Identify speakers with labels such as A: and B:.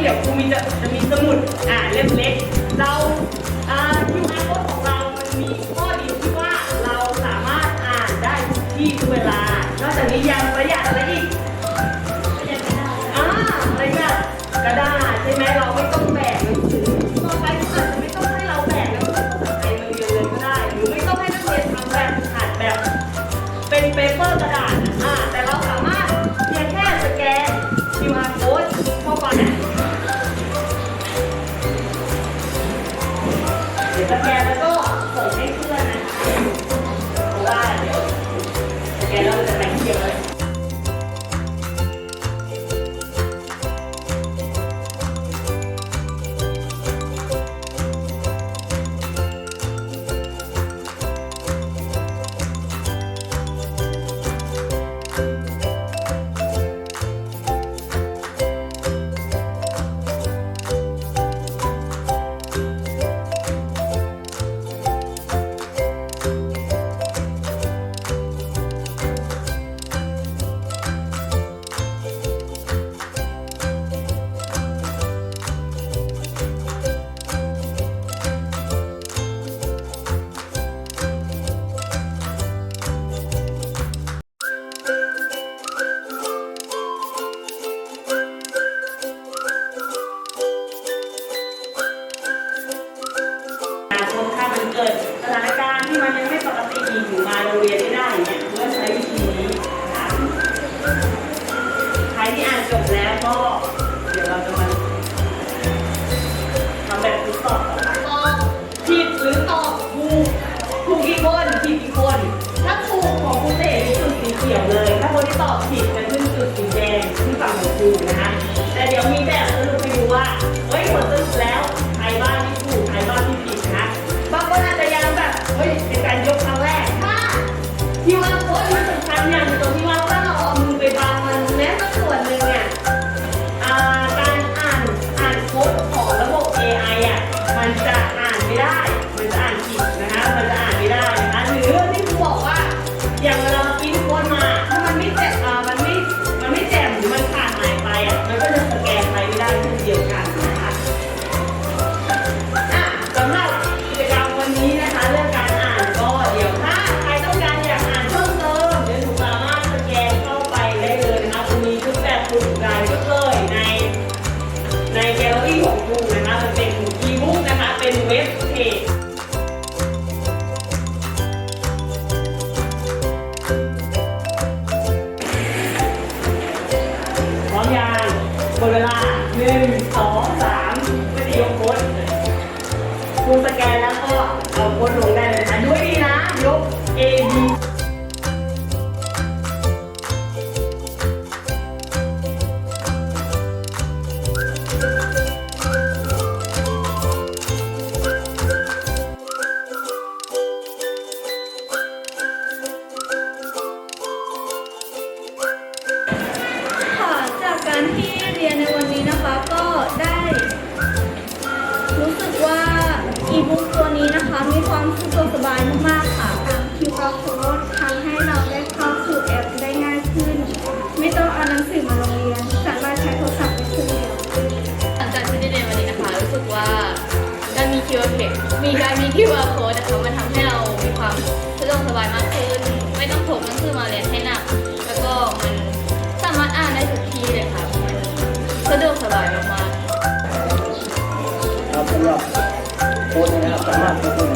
A: เดี๋ยวครูมีจะจะมีสมุดอ่านเล่มเล็ก เราอ่าคิวอาร์โค้ดของเรา มันมีข้อดีที่ว่าเราสามารถอ่านได้ทุกที่ทุกเวลา นอกจากนี้ยังประหยัดอะไรอีกประหยัดกระดาษอ่าประหยัดกระดาษใช่ไหมเราไม่ต้องแบก ดี๋สแกนแล้วก็ส่งให้เพื่อนนะเพราะว่าเดี๋ยวสแกนแล้วจะูนะคะ แต่เดี๋ยวมีแบบสรุปให้ดูว่า เฮ้ยผลสรุปแล้วใครบ้างที่ถูกใครบ้างที่ผิดนะคะ บางคนอาจจะยังแบบ เฮ้ยเป็นการยกครั้งแรกที่ว่าโค้ชมันสำคัญเนี่ยคือตรงที่ว่า รี่ของลุงนะคะจะเป็นอีบุ๊กนะคะ เป็นเว็บเพจพร้อมยานหมดเวลาหนึ่งสองสามวิดีโอโค้ดคุณสแกนแล้วก็เอาโค้ดลงได้ มีการมีที่ว code นะ
B: คะมันทำให้เรามีความสะดวกสบายมากขึ้น ไม่ต้องพกหนังสือมาเรียนให้
C: หนัก แล้วก็มันสามารถอ่านได้ทุกที่เลยค่ะสะดวกสบายมากๆ ครับสำหรับโค้ดนะครับสามารถควบคุม